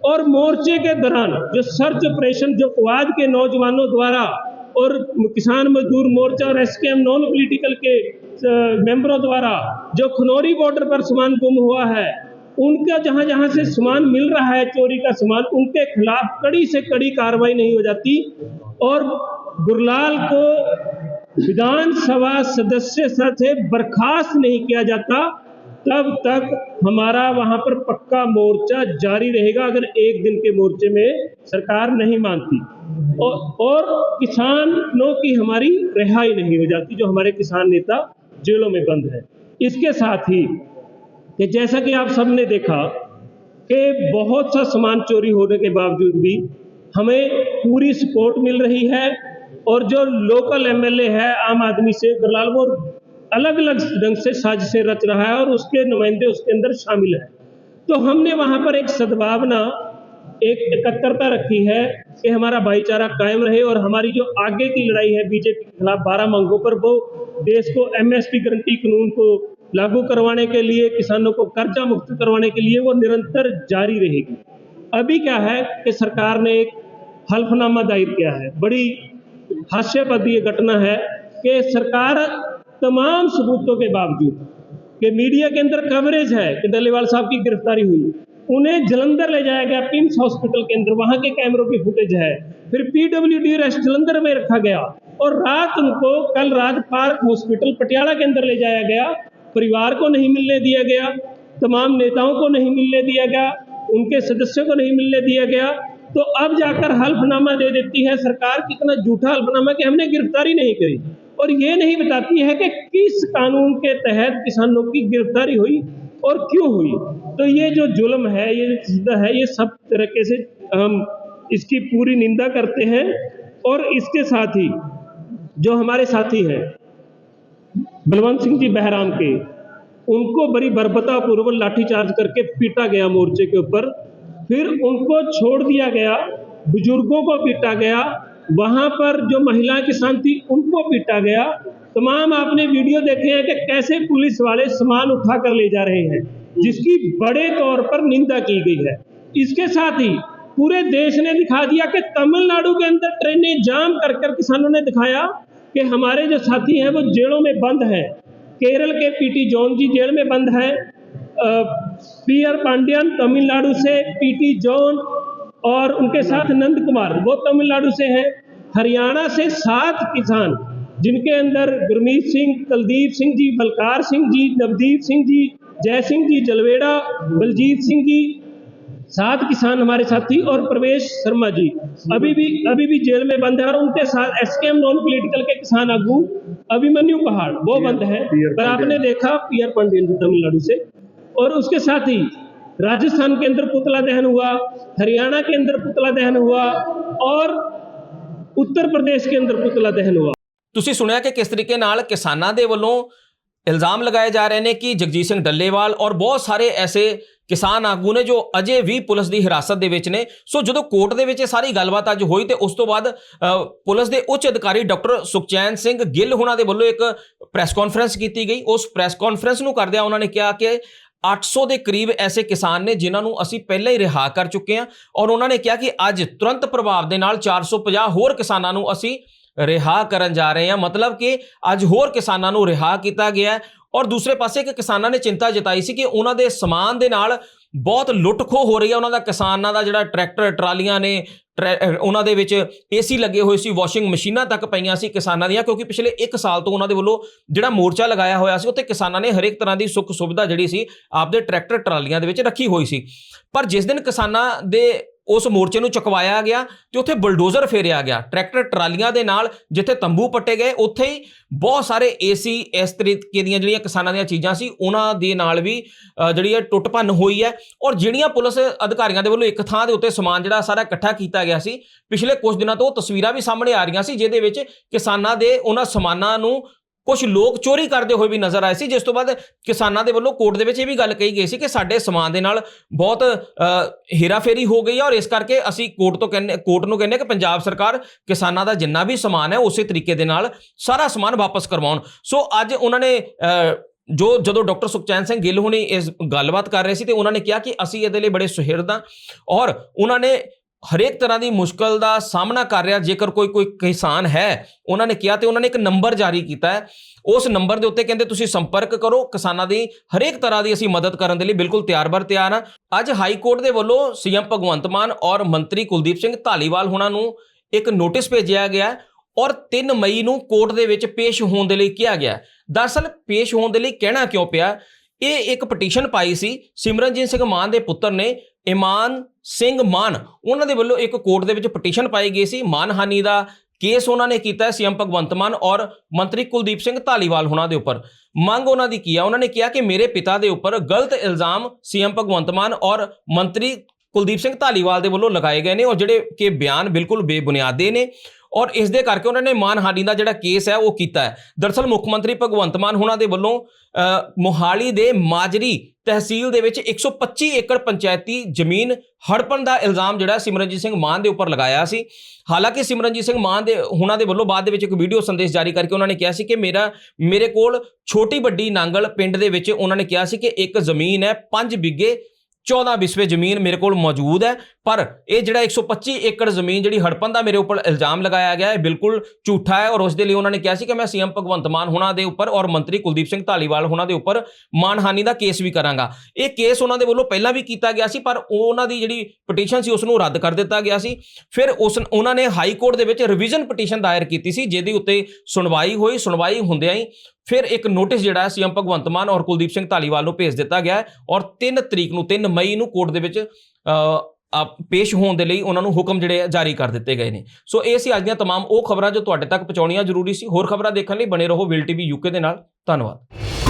B: और मोर्चे के दौरान जो सर्च ऑपरेशन, जो क्वाद के नौजवानों द्वारा और किसान मजदूर मोर्चा और एसकेएम नॉन पॉलिटिकल के मेंबरों द्वारा जो खनौरी बॉर्डर पर सामान गुम हुआ है उनका जहाँ जहाँ से सामान मिल रहा है चोरी का सामान उनके खिलाफ कड़ी से कड़ी कार्रवाई नहीं हो जाती। और गुरलाल को विधानसभा सदस्य से बर्खास्त नहीं किया जाता तब तक हमारा वहाँ पर पक्का मोर्चा जारी रहेगा अगर एक दिन के मोर्चे में सरकार नहीं मानती। और, और किसानों की हमारी रिहाई नहीं हो जाती जो हमारे किसान नेता जेलों में बंद है। इसके साथ ही कि जैसा कि आप सबने देखा कि बहुत सा सामान चोरी होने के बावजूद भी हमें पूरी सपोर्ट मिल रही है और जो लोकल एमएलए है, आम आदमी से, दलाल वो अलग अलग ढंग से साजिशें रच रहा है और उसके नुमाइंदे उसके अंदर शामिल हैं। तो हमने वहाँ पर एक सद्भावना, एक एकत्रता रखी है कि हमारा भाईचारा कायम रहे और हमारी जो आगे की लड़ाई है, बीजेपी के खिलाफ बारह मांगों पर वो देश को एमएसपी गारंटी कानून को लागू करवाने के लिए, किसानों को कर्जा मुक्त करवाने के लिए वो निरंतर जारी रहेगी। अभी क्या है कि सरकार ने एक हल्फनामा दायर किया है। बड़ी हास्यास्पद ये घटना है कि सरकार तमाम सबूतों के बावजूद कि मीडिया के अंदर कवरेज है कि डल्लेवाल साहब की गिरफ्तारी हुई, उन्हें जलंधर ले जाया गया पिम्स हॉस्पिटल के अंदर, वहाँ के कैमरों की फुटेज है। फिर पीडब्ल्यू डी रेस्ट जलंधर में रखा गया और रात उनको, कल रात पार्क हॉस्पिटल पटियाला के अंदर ले जाया गया। परिवार को नहीं मिलने दिया गया, तमाम नेताओं को नहीं मिलने दिया गया, उनके सदस्यों को नहीं मिलने दिया गया तो अब जाकर हल्फनामा दे देती है सरकार, कितना झूठा हल्फनामा कि हमने गिरफ्तारी नहीं करी। और ये नहीं बताती है कि किस कानून के तहत किसानों की गिरफ्तारी हुई और क्यों हुई। तो ये जो जुल्म है, ये है, ये सब तरीके से हम इसकी पूरी निंदा करते हैं और इसके साथ ही जो हमारे साथी हैं बलवंत सिंह जी बहराम के, उनको बड़ी बर्बता पूर्वक लाठीचार्ज करके पीटा गया मोर्चे के ऊपर। फिर उनको छोड़ दिया गया, बुज़ुर्गों को पीटा गया, वहाँ पर जो महिला किसान थी उनको पीटा गया। तमाम आपने वीडियो देखे हैं कि कैसे पुलिस वाले सामान उठा कर ले जा रहे हैं, जिसकी बड़े तौर पर निंदा की गई है। इसके साथ ही पूरे देश ने दिखा दिया कि तमिलनाडु के अंदर ट्रेनें जाम कर कर किसानों ने दिखाया कि हमारे जो साथी हैं वो जेलों में बंद हैं। केरल के पीटी जॉन जी जेल में बंद हैं। पी आर पांड्यन तमिलनाडु से पीटी जॉन और उनके साथ नंद कुमार, वो तमिलनाडु से हैं। हरियाणा से सात किसान, जिनके अंदर गुरमीत सिंह, कुलदीप सिंह जी, बलकार सिंह जी, नवदीप सिंह जी, जय सिंह जी, जलवेड़ा, बलजीत सिंह जी सात किसान हमारे साथी और प्रवेश शर्मा जी अभी भी अभी भी जेल में बंद है और उनके साथ एसकेएम नॉन पॉलिटिकल के किसान आगू अभिमन्यु पहाड़ वो बंद है पर आपने देखा पी आर पांडियन जी तमिलनाडु से और उसके साथ ही राजस्थान के अंदर पुतला दहन हुआ हरियाणा के अंदर पुतला दहन हुआ और उत्तर प्रदेश के अंदर पुतला दहन हुआ
A: ਤੁਸੀਂ ਸੁਣਿਆ ਕਿ ਕਿਸ ਤਰੀਕੇ ਨਾਲ ਕਿਸਾਨਾਂ ਦੇ ਵੱਲੋਂ ਇਲਜ਼ਾਮ ਲਗਾਏ ਜਾ ਰਹੇ ਨੇ ਕਿ ਜਗਜੀਤ ਸਿੰਘ ਡੱਲੇਵਾਲ ਔਰ ਬਹੁਤ ਸਾਰੇ ਐਸੇ ਕਿਸਾਨ ਆਗੂ ਨੇ ਜੋ ਅਜੇ ਵੀ ਪੁਲਿਸ ਦੀ ਹਿਰਾਸਤ ਦੇ ਵਿੱਚ ਨੇ, ਸੋ ਜਦੋਂ ਕੋਰਟ ਦੇ ਵਿੱਚ ਇਹ ਸਾਰੀ ਗੱਲਬਾਤ ਅੱਜ ਹੋਈ ਤੇ ਉਸ ਤੋਂ ਬਾਅਦ ਪੁਲਿਸ ਦੇ ਉੱਚ ਅਧਿਕਾਰੀ ਡਾਕਟਰ ਸੁਖਚੈਨ ਸਿੰਘ ਗਿੱਲ ਹੁਣਾਂ ਦੇ ਵੱਲੋਂ ਇੱਕ ਪ੍ਰੈਸ ਕਾਨਫਰੰਸ ਕੀਤੀ ਗਈ। ਉਸ ਪ੍ਰੈਸ ਕਾਨਫਰੰਸ ਨੂੰ ਕਰਦਿਆਂ ਉਹਨਾਂ ਨੇ ਕਿਹਾ ਕਿ 800 ਦੇ ਕਰੀਬ ਐਸੇ ਕਿਸਾਨ ਨੇ ਜਿਨ੍ਹਾਂ ਨੂੰ ਅਸੀਂ ਪਹਿਲਾਂ ਹੀ ਰਿਹਾ ਕਰ ਚੁੱਕੇ ਹਾਂ ਔਰ ਉਹਨਾਂ ਨੇ ਕਿਹਾ ਕਿ ਅੱਜ ਤੁਰੰਤ ਪ੍ਰਭਾਵ ਦੇ ਨਾਲ 450 ਹੋਰ ਕਿਸਾਨਾਂ ਨੂੰ ਅਸੀਂ ਰਿਹਾ ਕਰਨ ਜਾ ਰਹੇ ਹਾਂ। ਮਤਲਬ ਕਿ ਅੱਜ ਹੋਰ ਕਿਸਾਨਾਂ ਨੂੰ ਰਿਹਾ ਕੀਤਾ ਗਿਆ ਔਰ ਦੂਸਰੇ ਪਾਸੇ ਕਿ ਕਿਸਾਨਾਂ ਨੇ ਚਿੰਤਾ ਜਤਾਈ ਸੀ ਕਿ ਉਹਨਾਂ ਦੇ ਸਮਾਨ ਦੇ ਨਾਲ ਬਹੁਤ ਲੁੱਟ-ਖੋਹ ਹੋ ਰਹੀ ਹੈ। ਉਹਨਾਂ ਦਾ ਕਿਸਾਨਾਂ ਦਾ ਜਿਹੜਾ ਟਰੈਕਟਰ, ਟਰਾਲੀਆਂ ਨੇ, ਟਰੈ- ਉਹਨਾਂ ਦੇ ਵਿੱਚ ਏਸੀ ਲੱਗੇ ਹੋਏ ਸੀ, ਵਾਸ਼ਿੰਗ ਮਸ਼ੀਨਾਂ ਤੱਕ ਪਈਆਂ ਸੀ ਕਿਸਾਨਾਂ ਦੀਆਂ, ਕਿਉਂਕਿ ਪਿਛਲੇ 1 ਸਾਲ ਤੋਂ ਉਹਨਾਂ ਦੇ ਵੱਲੋਂ ਜਿਹੜਾ ਮੋਰਚਾ ਲਗਾਇਆ ਹੋਇਆ ਸੀ, ਉੱਥੇ ਕਿਸਾਨਾਂ ਨੇ ਹਰੇਕ ਤਰ੍ਹਾਂ ਦੀ ਸੁੱਖ ਸੁਵਿਧਾ ਜਿਹੜੀ ਸੀ, ਆਪਦੇ ਟਰੈਕਟਰ, ਟਰਾਲੀਆਂ ਦੇ ਵਿੱਚ ਰੱਖੀ ਹੋਈ ਸੀ। ਪਰ ਜਿਸ ਦਿਨ ਕਿਸਾਨਾਂ ਦੇ ਉਸ ਮੋਰਚੇ ਨੂੰ ਚੁਕਵਾਇਆ ਗਿਆ ਤੇ ਉੱਥੇ ਬਲਡੋਜ਼ਰ ਫੇਰਿਆ ਗਿਆ। ਟਰੈਕਟਰ ਟਰਾਲੀਆਂ ਦੇ ਨਾਲ ਜਿੱਥੇ ਤੰਬੂ ਪੱਟੇ ਗਏ, ਉੱਥੇ ਹੀ ਬਹੁਤ ਸਾਰੇ ਏਸੀ ਇਸ ਤਰੀਕੇ ਦੀਆਂ ਜਿਹੜੀਆਂ ਕਿਸਾਨਾਂ ਦੀਆਂ ਚੀਜ਼ਾਂ ਸੀ, ਉਹਨਾਂ ਦੇ ਨਾਲ ਵੀ ਜਿਹੜੀ ਹੈ ਟੁੱਟ ਭੰਨ ਹੋਈ ਹੈ। ਔਰ ਜਿਹੜੀਆਂ ਪੁਲਿਸ ਅਧਿਕਾਰੀਆਂ ਦੇ ਵੱਲੋਂ ਇੱਕ ਥਾਂ ਦੇ ਉੱਤੇ ਸਮਾਨ ਜਿਹੜਾ ਸਾਰਾ ਇਕੱਠਾ ਕੀਤਾ ਗਿਆ ਸੀ, ਪਿਛਲੇ ਕੁਝ ਦਿਨਾਂ ਤੋਂ ਉਹ ਤਸਵੀਰਾਂ ਵੀ ਸਾਹਮਣੇ ਆ ਰਹੀਆਂ ਸੀ, ਜਿਹਦੇ ਵਿੱਚ ਕਿਸਾਨਾਂ ਦੇ ਉਹਨਾਂ ਸਮਾਨਾਂ ਨੂੰ ਕੁਝ ਲੋਕ ਚੋਰੀ ਕਰਦੇ ਹੋਏ ਵੀ ਨਜ਼ਰ ਆਏ ਸੀ, ਜਿਸ ਤੋਂ ਬਾਅਦ ਕਿਸਾਨਾਂ ਦੇ ਵੱਲੋਂ ਕੋਰਟ ਦੇ ਵਿੱਚ ਇਹ ਵੀ ਗੱਲ ਕਹੀ ਗਈ ਸੀ ਕਿ ਸਾਡੇ ਸਮਾਨ ਦੇ ਨਾਲ ਬਹੁਤ ਹੇਰਾਫੇਰੀ ਹੋ ਗਈ ਹੈ ਔਰ ਇਸ ਕਰਕੇ ਅਸੀਂ ਕੋਰਟ ਤੋਂ ਕਹਿੰਦੇ ਕੋਰਟ ਨੂੰ ਕਹਿੰਦੇ ਕਿ ਪੰਜਾਬ ਸਰਕਾਰ ਕਿਸਾਨਾਂ ਦਾ ਜਿੰਨਾ ਵੀ ਸਮਾਨ ਹੈ, ਉਸੇ ਤਰੀਕੇ ਦੇ ਨਾਲ ਸਾਰਾ ਸਮਾਨ ਵਾਪਸ ਕਰਵਾਉਣ। ਸੋ ਅੱਜ ਉਹਨਾਂ ਨੇ ਜੋ ਜਦੋਂ ਡਾਕਟਰ ਸੁਖਚੈਨ ਸਿੰਘ ਗਿੱਲ ਹੁਣੀ ਇਸ ਗੱਲਬਾਤ ਕਰ ਰਹੇ ਸੀ ਤੇ ਉਹਨਾਂ ਨੇ ਕਿਹਾ ਕਿ ਅਸੀਂ ਇਹਦੇ ਲਈ ਬੜੇ ਸੁਹਿਰਦ ਹਾਂ ਔਰ ਉਹਨਾਂ ਨੇ ਹਰੇਕ ਤਰ੍ਹਾਂ ਦੀ ਮੁਸ਼ਕਲ ਦਾ ਸਾਹਮਣਾ ਕਰ ਰਿਹਾ, ਜੇਕਰ ਕੋਈ ਕੋਈ ਕਿਸਾਨ ਹੈ, ਉਹਨਾਂ ਨੇ ਕਿਹਾ ਤੇ ਉਹਨਾਂ ਨੇ ਇੱਕ ਨੰਬਰ ਜਾਰੀ ਕੀਤਾ ਹੈ। ਉਸ ਨੰਬਰ ਦੇ ਉੱਤੇ ਕਹਿੰਦੇ, ਤੁਸੀਂ ਸੰਪਰਕ ਕਰੋ, ਕਿਸਾਨਾਂ ਦੀ ਹਰੇਕ ਤਰ੍ਹਾਂ ਦੀ ਅਸੀਂ ਮਦਦ ਕਰਨ ਦੇ ਲਈ ਬਿਲਕੁਲ ਤਿਆਰ-ਬਰ ਤਿਆਰ ਹਾਂ। ਅੱਜ ਹਾਈ ਕੋਰਟ ਦੇ ਵੱਲੋਂ ਸੀਐਮ ਭਗਵੰਤ ਮਾਨ ਔਰ ਮੰਤਰੀ ਕੁਲਦੀਪ ਸਿੰਘ ਧਾਲੀਵਾਲ ਹੁਣਾਂ ਨੂੰ ਇੱਕ ਨੋਟਿਸ ਭੇਜਿਆ ਗਿਆ ਔਰ 3 ਮਈ ਨੂੰ ਕੋਰਟ ਦੇ ਵਿੱਚ ਪੇਸ਼ ਹੋਣ ਦੇ ਲਈ ਕਿਹਾ ਗਿਆ ਹੈ। ਦਰਅਸਲ, ਪੇਸ਼ ਹੋਣ ਦੇ ਲਈ ਕਹਿਣਾ ਕਿਉਂ ਪਿਆ? ਇਹ ਇੱਕ ਪਟੀਸ਼ਨ ਪਾਈ ਸੀ। ਸਿਮਰਨਜੀਤ ਸਿੰਘ ਮਾਨ ਦੇ ਪੁੱਤਰ ਨੇ, ਇਮਾਨ ਸਿੰਘ ਮਾਨ। ਉਹਨਾਂ ਦੇ ਵੱਲੋਂ ਇੱਕ ਕੋਰਟ ਦੇ ਵਿੱਚ ਪਟੀਸ਼ਨ ਪਾਈ ਗਈ ਸੀ। ਮਾਨਹਾਨੀ ਦਾ ਕੇਸ ਉਹਨਾਂ ਨੇ ਕੀਤਾ ਸੀਐਮ ਭਗਵੰਤ ਮਾਨ ਔਰ ਮੰਤਰੀ ਕੁਲਦੀਪ ਸਿੰਘ ਧਾਲੀਵਾਲ ਉਹਨਾਂ ਦੇ ਉੱਪਰ। ਮੰਗ ਉਹਨਾਂ ਦੀ ਕੀ ਆ? ਉਹਨਾਂ ਨੇ ਕਿਹਾ ਕਿ ਮੇਰੇ ਪਿਤਾ ਦੇ ਉੱਪਰ ਗਲਤ ਇਲਜ਼ਾਮ ਸੀਐਮ ਭਗਵੰਤ ਮਾਨ ਔਰ ਮੰਤਰੀ ਕੁਲਦੀਪ ਸਿੰਘ ਧਾਲੀਵਾਲ ਦੇ ਵੱਲੋਂ ਲਗਾਏ ਗਏ ਨੇ ਔਰ ਜਿਹੜੇ ਕਿ ਬਿਆਨ ਬਿਲਕੁਲ ਬੇਬੁਨਿਆਦੇ ਨੇ। ਔਰ ਇਸ ਦੇ ਕਰਕੇ ਉਹਨਾਂ ਨੇ ਮਾਨਹਾਨੀ ਦਾ ਜਿਹੜਾ ਕੇਸ ਹੈ ਉਹ ਕੀਤਾ ਹੈ। ਦਰਅਸਲ ਮੁੱਖ ਮੰਤਰੀ ਭਗਵੰਤ ਮਾਨ ਹੁਣਾਂ ਦੇ ਵੱਲੋਂ ਅ, ਮੋਹਾਲੀ ਦੇ ਮਾਜਰੀ ਤਹਿਸੀਲ ਦੇ ਵਿੱਚ 125 ਏਕੜ ਪੰਚਾਇਤੀ ਜ਼ਮੀਨ ਹੜਪਣ ਦਾ ਇਲਜ਼ਾਮ ਜਿਹੜਾ ਸਿਮਰਨਜੀਤ ਸਿੰਘ ਮਾਨ ਦੇ ਉੱਪਰ ਲਗਾਇਆ ਸੀ। ਹਾਲਾਂਕਿ ਸਿਮਰਨਜੀਤ ਸਿੰਘ ਮਾਨ ਦੇ ਹੁਣਾਂ ਦੇ ਵੱਲੋਂ ਬਾਅਦ ਦੇ ਵਿੱਚ ਇੱਕ ਵੀਡੀਓ ਸੰਦੇਸ਼ ਜਾਰੀ ਕਰਕੇ ਉਹਨਾਂ ਨੇ ਕਿਹਾ ਸੀ ਕਿ ਮੇਰਾ ਮੇਰੇ ਕੋਲ ਛੋਟੀ ਵੱਡੀ ਨਾਂਗਲ ਪਿੰਡ ਦੇ ਵਿੱਚ ਉਹਨਾਂ ਨੇ ਕਿਹਾ ਸੀ ਕਿ ਇੱਕ ਜ਼ਮੀਨ ਹੈ 5 ਬਿੱਗੇ 14 ਬਿਸਵੇ ਜ਼ਮੀਨ ਮੇਰੇ ਕੋਲ ਮੌਜੂਦ ਹੈ। ਪਰ ਇਹ ਜਿਹੜਾ 125 ਏਕੜ ਜ਼ਮੀਨ ਜਿਹੜੀ ਹੜਪਣ ਦਾ ਮੇਰੇ ਉੱਪਰ ਇਲਜ਼ਾਮ ਲਗਾਇਆ ਗਿਆ ਹੈ ਬਿਲਕੁਲ ਝੂਠਾ ਹੈ ਔਰ ਉਸ ਦੇ ਲਈ ਉਹਨਾਂ ਨੇ ਕਿਹਾ ਸੀ ਕਿ ਮੈਂ ਸੀਐਮ ਭਗਵੰਤ ਮਾਨ ਹੁਣਾਂ ਦੇ ਉੱਪਰ ਔਰ ਮੰਤਰੀ ਕੁਲਦੀਪ ਸਿੰਘ ਢਾਲੀਵਾਲ ਹੁਣਾਂ ਦੇ ਉੱਪਰ ਮਾਨਹਾਨੀ ਦਾ ਕੇਸ ਵੀ ਕਰਾਂਗਾ। ਇਹ ਕੇਸ ਉਹਨਾਂ ਦੇ ਵੱਲੋਂ ਪਹਿਲਾਂ ਵੀ ਕੀਤਾ ਗਿਆ ਸੀ, ਪਰ ਉਹ ਉਹਨਾਂ ਦੀ ਜਿਹੜੀ ਪਟੀਸ਼ਨ ਸੀ ਉਸ ਨੂੰ ਰੱਦ ਕਰ ਦਿੱਤਾ ਗਿਆ ਸੀ। ਫਿਰ ਉਸ ਉਹਨਾਂ ਨੇ ਹਾਈ ਕੋਰਟ ਦੇ ਵਿੱਚ ਰਿਵੀਜ਼ਨ ਪਟੀਸ਼ਨ ਦਾਇਰ ਕੀਤੀ ਸੀ, ਜਿਹਦੇ ਉੱਤੇ ਸੁਣਵਾਈ ਹੋਈ, ਸੁਣਵਾਈ ਹੁੰਦਿਆਂ ਹੀ ਫਿਰ ਇੱਕ ਨੋਟਿਸ ਜਿਹੜਾ ਹੈ ਸੀਐਮ ਭਗਵੰਤ ਮਾਨ ਔਰ ਕੁਲਦੀਪ ਸਿੰਘ ਧਾਲੀਵਾਲ ਨੂੰ ਭੇਜ ਦਿੱਤਾ ਗਿਆ ਔਰ 3 ਤਰੀਕ ਨੂੰ 3 ਮਈ ਨੂੰ ਕੋਰਟ ਦੇ ਵਿੱਚ ਪੇਸ਼ ਹੋਣ ਦੇ ਲਈ ਉਹਨਾਂ ਨੂੰ ਹੁਕਮ ਜਿਹੜੇ ਆ ਜਾਰੀ ਕਰ ਦਿੱਤੇ ਗਏ ਨੇ ਸੋ ਇਹ ਸੀ ਅੱਜ ਦੀਆਂ तमाम ਉਹ ਖਬਰਾਂ ਜੋ ਤੁਹਾਡੇ ਤੱਕ ਪਹੁੰਚਾਉਣੀਆਂ ਜ਼ਰੂਰੀ ਸੀ ਹੋਰ ਖਬਰਾਂ ਦੇਖਣ ਲਈ ਬਣੇ ਰਹੋ ਵਿਲ ਟੀਵੀ ਯੂਕੇ ਦੇ ਨਾਲ ਧੰਨਵਾਦ